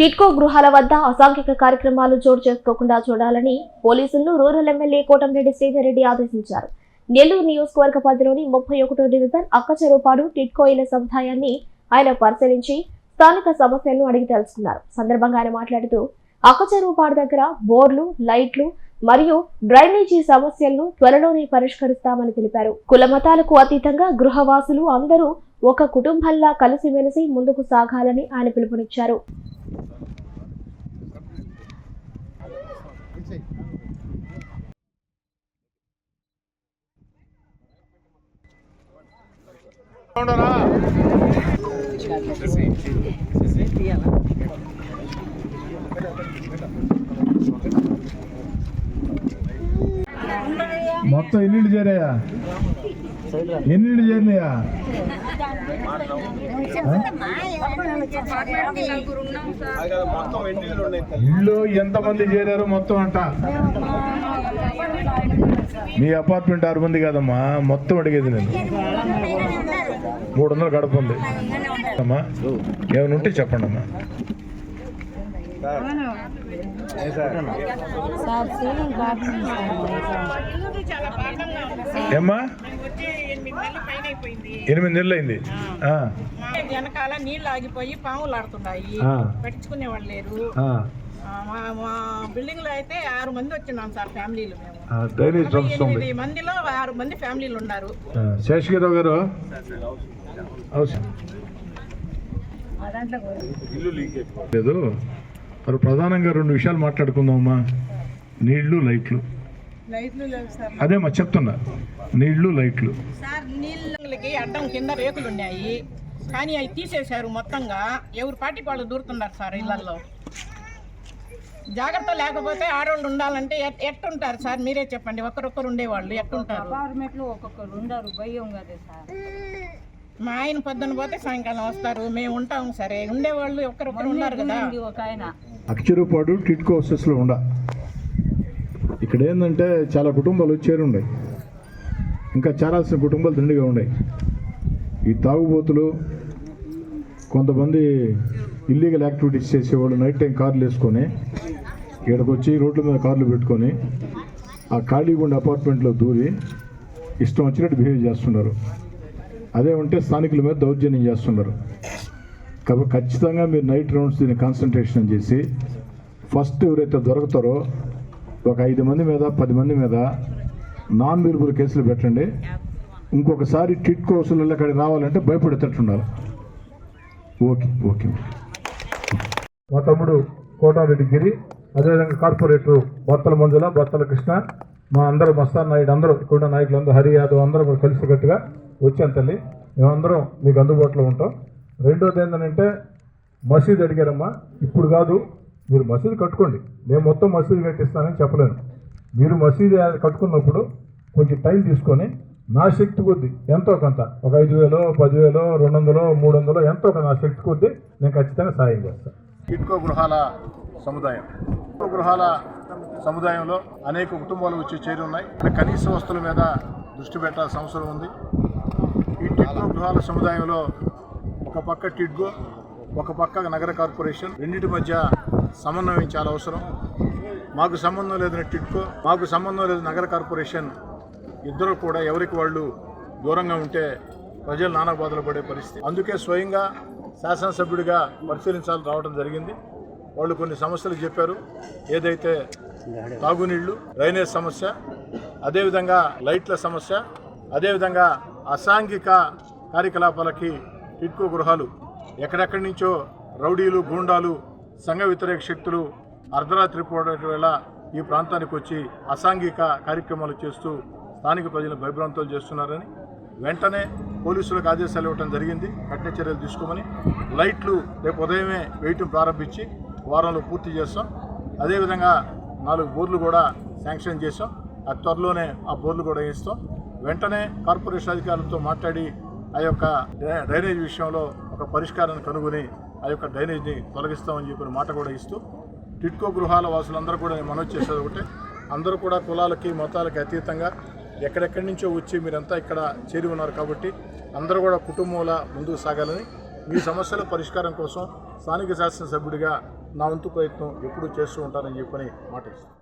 టిట్కో గృహాల వద్ద అసాంఘిక కార్యక్రమాలు చోటు చేసుకోకుండా చూడాలని పోలీసులను రూరల్ ఎమ్మెల్యే కోటంరెడ్డి శ్రీధర్ రెడ్డి ఆదేశించారు. నెల్లూరు నియోజకవర్గ పరిధిలోని ముప్పై ఒకటో డివిజన్ అక్కచెరుపాడు టిట్కో ఇళ్ళ సముదాయాన్ని ఆయన పరిశీలించి స్థానిక సమస్యలను అడిగి తెలుసుకున్నారు. సందర్భంగా ఆయన మాట్లాడుతూ అక్కచెరువుపాడు దగ్గర బోర్లు లైట్లు మరియు డ్రైనేజీ సమస్యలను త్వరలోనే పరిష్కరిస్తామని తెలిపారు. కుల మతాలకు అతీతంగా గృహవాసులు అందరూ ఒక కుటుంబంలా కలిసిమెలిసి ముందుకు సాగాలని ఆయన పిలుపునిచ్చారు. మొత్తం ఎన్నింటి చేరాయా? ఎన్నింటి చేరినాయా? ఇల్లు ఎంతమంది చేరారు మొత్తం అంట? మీ అపార్ట్మెంట్ ఆరు మంది కదమ్మా మొత్తం అడిగేది నేను. మూడు వందలు గడప ఉంది. అమ్మా ఏమైనా ఉంటే చెప్పండి అమ్మా. ఏమ్మా? ఎనిమిది నెలలు అయింది. వెనకాల నీళ్ళు ఆగిపోయి పాములు ఆడుతున్నాయి ఆ. పట్టించుకునే వాళ్ళు లేరు. మా బిల్డింగ్లో అయితే ఆరు మంది వచ్చినాం సార్ ఫ్యామిలీలు ఎనిమిది మందిలో ఆరు మంది ఫ్యామిలీలు ఉన్నారు. శేషగిరావు గారు? లేదు మరి ప్రధానంగా రెండు విషయాలు మాట్లాడుకుందామమ్మా. నీళ్ళు లైట్లు. లైట్లు లేవు సార్. అదే మా చెప్తున్నా. నీళ్ళు లైట్లు. సార్ నీళ్ళకి అడ్డం కింద రేకులు ఉన్నాయి. కానీ అవి తీసేశారు మొత్తంగా. ఎవరు పాటికి వాళ్ళు దూరుతున్నారు సార్ ఇళ్ళలో జాగ్రత్త లేకపోతే ఆడవాళ్ళు ఉండాలంటే ఎట్- ఎట్టుంటారు సార్? మీరే చెప్పండి. ఒకరొకరు ఉండేవాళ్ళు ఎట్టుంటారు? అపార్ట్మెంట్లో ఒక్కొక్కరు ఉండరు. భయం కదా సార్. మా ఆయన పొద్దున పోతే సాయంకాలం వస్తారు. మేము ఉంటాం సరే. ఉండేవాళ్ళు ఒకరొకరు ఉన్నారు కదా. ఒక ఆయన. అక్షరపాడు టిట్కో హౌసెస్లో ఉండ. ఇక్కడ ఏంటంటే చాలా కుటుంబాలు చేరుండే ఇంకా చేరాల్సిన కుటుంబాలు దండిగా ఉన్నాయి ఈ తాగుబోతులు కొంతమంది ఇల్లీగల్ యాక్టివిటీస్ చేసేవాళ్ళు నైట్ టైం కార్లు వేసుకొని ఇక్కడికి వచ్చి రోడ్ల మీద కార్లు పెట్టుకొని ఆ ఖాళీగుండ అపార్ట్మెంట్లో దూరి ఇష్టం వచ్చినట్టు బిహేవ్ చేస్తున్నారు. అదే ఉంటే స్థానికుల మీద దౌర్జన్యం చేస్తున్నారు. కాబట్టి ఖచ్చితంగా మీరు నైట్ రౌండ్స్ దీన్ని కాన్సన్ట్రేషన్ చేసి ఫస్ట్ ఎవరైతే దొరుకుతారో ఒక ఐదు మంది మీద పది మంది మీద నాన్ విలుబుల్ కేసులు పెట్టండి. ఇంకొకసారి టిట్ కోసులలో అక్కడికి రావాలంటే భయపడేటట్టు ఉండాలి ఓకే ఓకే ఓకే. మా తమ్ముడు కోటారెడ్డి గిరి అదేవిధంగా కార్పొరేటర్ బొత్తల మంజుల బొత్తల కృష్ణ మా అందరూ మస్తాన్ నాయుడు అందరూ ఇక్కడ నాయకులు అందరూ హరి యాదవ్ అందరూ కూడా కలిసికట్టుగా వచ్చాను తల్లి. మేమందరం మీకు అందుబాటులో ఉంటాం. రెండోది ఏంటంటే మసీదు అడిగారమ్మా ఇప్పుడు కాదు మీరు మసీదు కట్టుకోండి. నేను మొత్తం మసీదు కట్టిస్తానని చెప్పలేను. మీరు మసీదు కట్టుకున్నప్పుడు కొంచెం టైం తీసుకొని నా శక్తి కొద్ది ఎంతో కొంత ఒక ఐదు వేలో పదివేలో రెండు వందలో మూడు వందలో ఎంతో కొంత నా శక్తి కొద్ది నేను ఖచ్చితంగా సాయం చేస్తాను ఇటుకో గృహాల సముదాయం. గృహాల సముదాయంలో అనేక కుటుంబాలు వచ్చి చేరి ఉన్నాయి కనీస వస్తువుల మీద దృష్టి పెట్టాల్సిన అవసరం ఉంది. ఈ టిడ్కో గృహాల సముదాయంలో ఒక పక్క టిడ్గో ఒక పక్క నగర కార్పొరేషన్ రెండింటి మధ్య సమన్వయం చాలా అవసరం. మాకు సంబంధం లేదని టిడ్కో మాకు సంబంధం లేదు నగర కార్పొరేషన్ ఇద్దరు కూడా ఎవరికి వాళ్ళు దూరంగా ఉంటే ప్రజలు నానా బాధలు పడే పరిస్థితి. అందుకే స్వయంగా శాసనసభ్యుడిగా పరిశీలించాలని రావడం జరిగింది. వాళ్ళు కొన్ని సమస్యలు చెప్పారు. ఏదైతే తాగునీళ్ళు డ్రైనేజ్ సమస్య అదేవిధంగా లైట్ల సమస్య అదేవిధంగా అసాంఘిక కార్యకలాపాలకి టిడ్కో గృహాలు ఎక్కడెక్కడి నుంచో రౌడీలు గూండాలు సంఘ వ్యతిరేక శక్తులు అర్ధరాత్రి పూట వేళ ఈ ప్రాంతానికి వచ్చి అసాంఘిక కార్యక్రమాలు చేస్తూ స్థానిక ప్రజలు భయభ్రాంతులు చేస్తున్నారని వెంటనే పోలీసులకు ఆదేశాలు ఇవ్వడం జరిగింది. కఠిన చర్యలు తీసుకోమని లైట్లు రేపు ఉదయమే వేయటం ప్రారంభించి వారంలో పూర్తి చేస్తాం. అదేవిధంగా నాలుగు బోర్లు కూడా శాంక్షన్ చేసాం అతి త్వరలోనే ఆ బోర్లు కూడా వేస్తాం. వెంటనే కార్పొరేషన్ అధికారులతో మాట్లాడి ఆ యొక్క డ్రై- డ్రైనేజ్ విషయంలో ఒక పరిష్కారాన్ని కనుగొని ఆ యొక్క డ్రైనేజ్ని తొలగిస్తామని చెప్పిన మాట కూడా ఇస్తూ టిట్కో గృహాల వాసులందరూ కూడా నేను మనవి చేసేది ఒకటే. అందరూ కూడా కులాలకి మతాలకి అతీతంగా ఎక్కడెక్కడి నుంచో వచ్చి మీరంతా ఇక్కడ చేరి ఉన్నారు కాబట్టి అందరూ కూడా కుటుంబంలా ముందుకు సాగాలని మీ సమస్యల పరిష్కారం కోసం స్థానిక శాసనసభ్యుడిగా నా వంతు ప్రయత్నం ఎప్పుడూ చేస్తూ ఉంటానని చెప్పని మాట ఇస్తాను